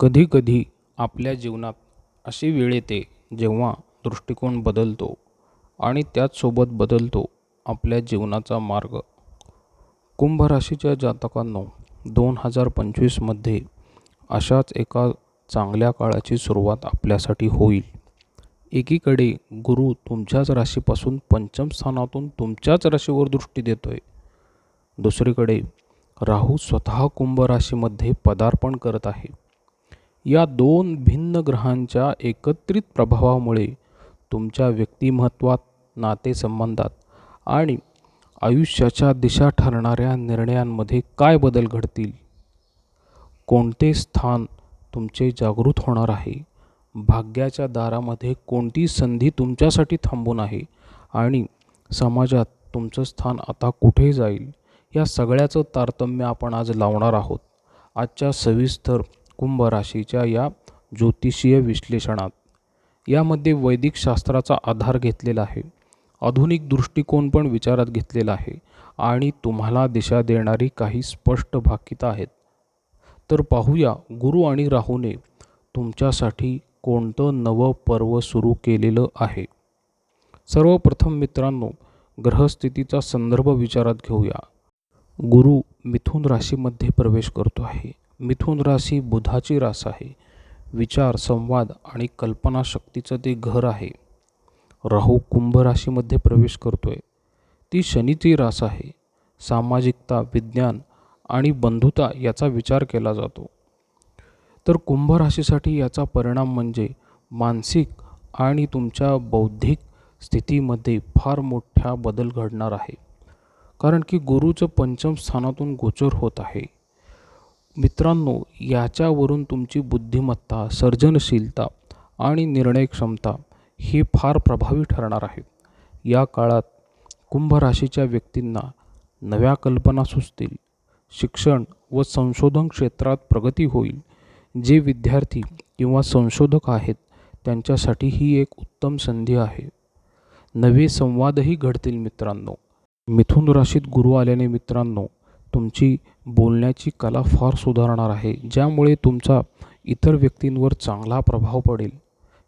कधीकधी आपल्या जीवनात अशी वेळ येते जेव्हा दृष्टिकोन बदलतो आणि त्याचसोबत बदलतो आपल्या जीवनाचा मार्ग. कुंभ राशीच्या जातकांनो दोन हजार पंचवीसमध्ये अशाच एका चांगल्या काळाची सुरुवात आपल्यासाठी होईल. एकीकडे गुरु तुमच्याच राशीपासून पंचम स्थानातून तुमच्याच राशीवर दृष्टी देतोय. दुसरीकडे राहू स्वतः कुंभ राशीमध्ये पदार्पण करत आहे. या दोन भिन्न ग्रहांच्या एकत्रित प्रभावामुळे तुमच्या व्यक्तिमत्वात नातेसंबंधात आणि आयुष्याच्या दिशा ठरणाऱ्या निर्णयांमध्ये काय बदल घडतील? कोणते स्थान तुमचे जागृत होणार आहे? भाग्याच्या दारामध्ये कोणती संधी तुमच्यासाठी थांबून आहे? आणि समाजात तुमचं स्थान आता कुठे जाईल? या सगळ्याचं तारतम्य आपण आज लावणार आहोत. आजच्या सविस्तर कुंभ राशीच्या या ज्योतिषीय विश्लेषणात. यामध्ये वैदिक शास्त्राचा आधार घेतलेला आहे. आधुनिक दृष्टिकोन पण विचारात घेतलेला आहे आणि तुम्हाला दिशा देणारी काही स्पष्ट भाकिता आहेत. तर पाहूया गुरु आणि राहूने तुमच्यासाठी कोणतं नवं पर्व सुरू केलेलं आहे? सर्वप्रथम मित्रांनो ग्रहस्थितीचा संदर्भ विचारात घेऊया. गुरु मिथुन राशीमध्ये प्रवेश करतो आहे. मिथुन राशी बुधाची रास आहे. विचार संवाद आणि कल्पनाशक्तीचं ते घर आहे. राहू कुंभ राशीमध्ये प्रवेश करतोय. ती शनीची रास आहे. सामाजिकता विज्ञान आणि बंधुता याचा विचार केला जातो. तर कुंभ राशीसाठी याचा परिणाम म्हणजे मानसिक आणि तुमच्या बौद्धिक स्थितीमध्ये फार मोठ्या बदल घडणार आहे. कारण की गुरुचं पंचम स्थानातून गोचर होत आहे. मित्रांनो याच्यावरून तुमची बुद्धिमत्ता सर्जनशीलता आणि निर्णय क्षमता ही फार प्रभावी ठरणार आहे. या काळात कुंभ राशीच्या व्यक्तींना नव्या कल्पना सुचतील. शिक्षण व संशोधन क्षेत्रात प्रगती होईल. जे विद्यार्थी किंवा संशोधक आहेत त्यांच्यासाठी ही एक उत्तम संधी आहे. नवे संवादही घडतील मित्रांनो. मिथुन राशीत गुरु आल्याने मित्रांनो तुमची बोलण्याची कला फार सुधारणार आहे ज्यामुळे तुमचा इतर व्यक्तींवर चांगला प्रभाव पडेल.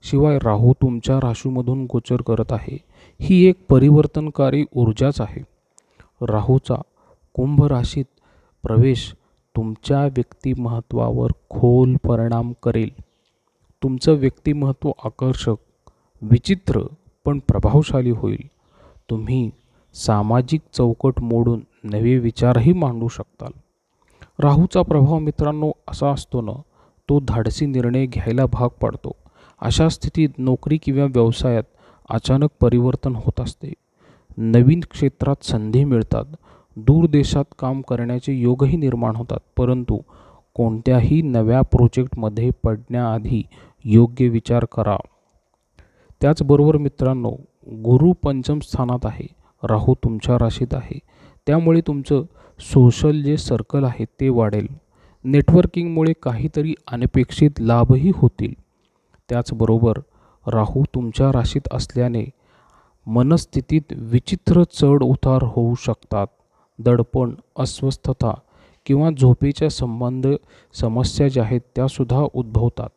शिवाय राहू तुमच्या राशीमधून गोचर करत आहे. ही एक परिवर्तनकारी ऊर्जाच आहे. राहूचा कुंभ राशीत प्रवेश तुमच्या व्यक्तिमत्त्वावर खोल परिणाम करेल. तुमचं व्यक्तिमत्त्व आकर्षक विचित्र पण प्रभावशाली होईल. तुम्ही सामाजिक चौकट मोडून नवे विचारही मांडू शकताल. राहूचा प्रभाव मित्रांनो असा असतो ना तो धाडसी निर्णय घ्यायला भाग पाडतो. अशा स्थितीत नोकरी किंवा व्यवसायात अचानक परिवर्तन होत असते. नवीन क्षेत्रात संधी मिळतात. दूर देशात काम करण्याचे योगही निर्माण होतात. परंतु कोणत्याही नव्या प्रोजेक्टमध्ये पडण्याआधी योग्य विचार करा. त्याचबरोबर मित्रांनो गुरु पंचम स्थानात आहे. राहू तुमच्या राशीत आहे. त्यामुळे तुमचं सोशल जे सर्कल आहे ते वाढेल. नेटवर्किंगमुळे काहीतरी अनपेक्षित लाभही होतील. त्याचबरोबर राहू तुमच्या राशीत असल्याने मनस्थितीत विचित्र चढ उतार होऊ शकतात. दडपण अस्वस्थता किंवा झोपेच्या संबंध समस्या ज्या आहेत त्यासुद्धा उद्भवतात.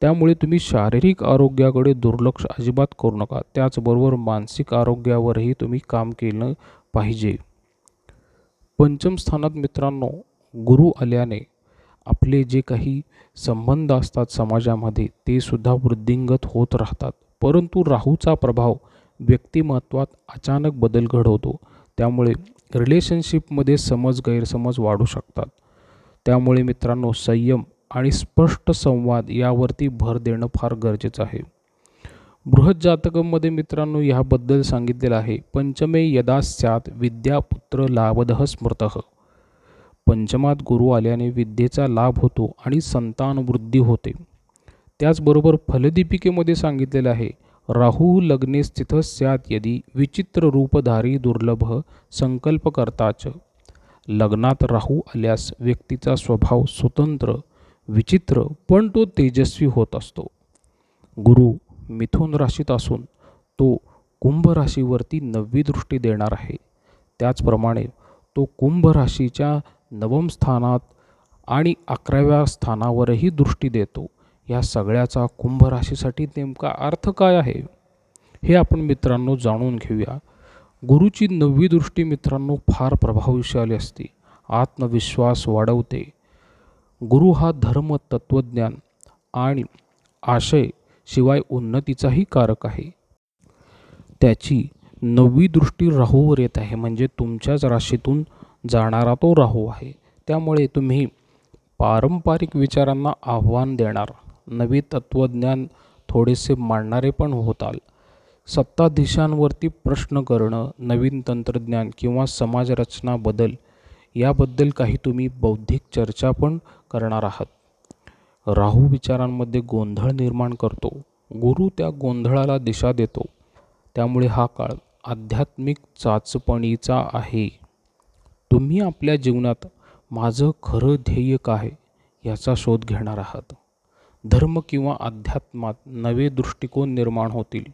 त्यामुळे तुम्ही शारीरिक आरोग्याकडे दुर्लक्ष अजिबात करू नका. त्याचबरोबर मानसिक आरोग्यावरही तुम्ही काम केलं पाहिजे. पंचम स्थानात मित्रांनो गुरु आल्याने आपले जे काही संबंध असतात समाजामध्ये ते सुद्धा वृद्धिंगत होत राहतात. परंतु राहूचा प्रभाव व्यक्तिमत्वात अचानक बदल घडवतो. त्यामुळे रिलेशनशिपमध्ये समज गैरसमज वाढू शकतात. त्यामुळे मित्रांनो संयम आणि स्पष्ट संवाद यावरती भर देणं फार गरजेचं आहे. बृहत जातकमध्ये मित्रांनो ह्याबद्दल सांगितलेलं आहे. पंचमे यदा स्यात विद्यापुत्र लाभदः स्मृत. पंचमात गुरु आल्याने विद्येचा लाभ होतो आणि संतानवृद्धी होते. त्याचबरोबर फलदीपिकेमध्ये सांगितलेलं आहे राहू लग्ने स्थित स्यात यदी विचित्र रूपधारी दुर्लभ संकल्प करताच लग्नात राहू आल्यास व्यक्तीचा स्वभाव स्वतंत्र विचित्र पण तो तेजस्वी होत असतो. गुरु मिथुन राशीत असून तो कुंभ राशीवरती नववी दृष्टी देणार आहे. त्याचप्रमाणे तो कुंभ राशीच्या नवम स्थानात आणि अकराव्या स्थानावरही दृष्टी देतो. या सगळ्याचा कुंभ राशीसाठी नेमका अर्थ काय आहे? हे आपण मित्रांनो जाणून घेऊया. गुरुची नववी दृष्टी मित्रांनो फार प्रभावशाली असते. आत्मविश्वास वाढवते. गुरु हा धर्म तत्त्वज्ञान आणि आशय शिवाय उन्नतीचाही कारक आहे. त्याची नववी दृष्टी राहूवर येत आहे. म्हणजे तुमच्याच राशीतून जाणारा तो राहू आहे. त्यामुळे तुम्ही पारंपरिक विचारांना आव्हान देणार. नवी तत्त्वज्ञान थोडेसे मांडणारे पण होताल. सत्ताधीशांवरती प्रश्न करणं नवीन तंत्रज्ञान किंवा समाजरचना बदल याबद्दल काही तुम्ही बौद्धिक चर्चा पण करणार आहात. राहू विचारांमध्ये गोंधळ निर्माण करतो. गुरु त्या गोंधळाला दिशा देतो. त्यामुळे हा काळ आध्यात्मिक चाचपणीचा आहे. तुम्ही आपल्या जीवनात माझं खरं ध्येय काय याचा शोध घेणार आहात. धर्म किंवा अध्यात्मात नवे दृष्टिकोन निर्माण होतील.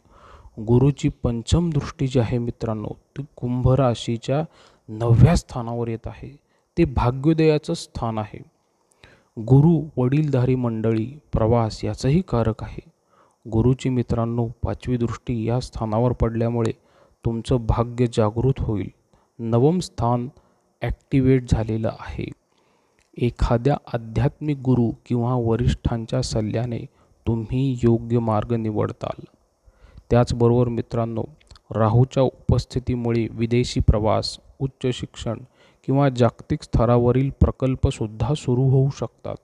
गुरुची पंचम दृष्टी जी आहे मित्रांनो ती कुंभ राशीच्या नवव्या स्थानावर येत आहे. ते भाग्योदयाचं स्थान आहे. गुरु वडीलधारी मंडळी प्रवास याचंही कारक आहे. गुरुची मित्रांनो पाचवी दृष्टी या स्थानावर पडल्यामुळे तुमचं भाग्य जागृत होईल. नवम स्थान ॲक्टिवेट झालेलं आहे. एखाद्या आध्यात्मिक गुरु किंवा वरिष्ठांच्या सल्ल्याने तुम्ही योग्य मार्ग निवडताल. त्याचबरोबर मित्रांनो राहूच्या उपस्थितीमुळे विदेशी प्रवास उच्च शिक्षण किंवा जागतिक स्तरावरील प्रकल्पसुद्धा सुरू होऊ शकतात.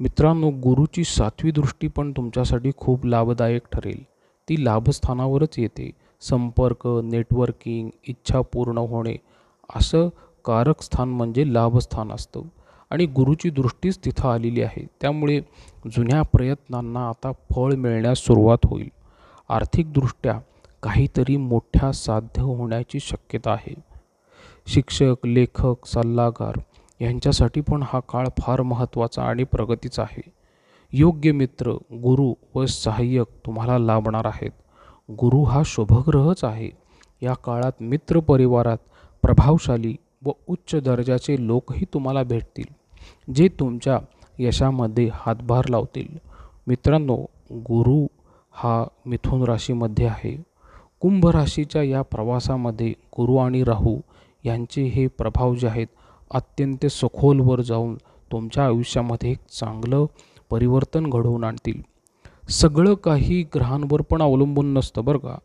मित्रांनो गुरुची सातवी दृष्टी पण तुमच्यासाठी खूप लाभदायक ठरेल. ती लाभस्थानावरच येते. संपर्क नेटवर्किंग इच्छा पूर्ण होणे असं कारक स्थान म्हणजे लाभस्थान असतं. आणि गुरुची दृष्टीच तिथं आलेली आहे. त्यामुळे जुन्या प्रयत्नांना आता फळ मिळण्यास सुरुवात होईल. आर्थिकदृष्ट्या काहीतरी मोठ्या साध्य होण्याची शक्यता आहे. शिक्षक लेखक सल्लागार यांच्यासाठी पण हा काळ फार महत्त्वाचा आणि प्रगतीचा आहे. योग्य मित्र गुरु व सहाय्यक तुम्हाला लाभणार आहेत. गुरु हा शुभग्रहच आहे. या काळात मित्र परिवारात प्रभावशाली व उच्च दर्जाचे लोकही तुम्हाला भेटतील जे तुमच्या यशामध्ये हातभार लावतील. मित्रांनो गुरु हा मिथुन राशीमध्ये आहे. कुंभ राशीच्या या प्रवासामध्ये गुरु आणि राहू यांचे हे प्रभाव जे आहेत अत्यंत सखोलवर जाऊन तुमच्या आयुष्यामध्ये एक चांगलं परिवर्तन घडवून आणतील. सगळं काही ग्रहांवर पण अवलंबून नसतं बरं का.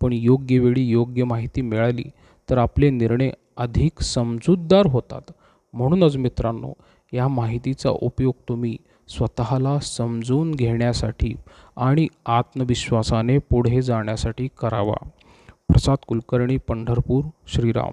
पण योग्य वेळी योग्य माहिती मिळाली तर आपले निर्णय अधिक समजूतदार होतात. म्हणूनच मित्रांनो या माहितीचा उपयोग तुम्ही स्वतःला समजून घेण्यासाठी आणि आत्मविश्वासाने पुढे जाण्यासाठी करावा. प्रसाद कुलकर्णी पंढरपूर श्रीराम.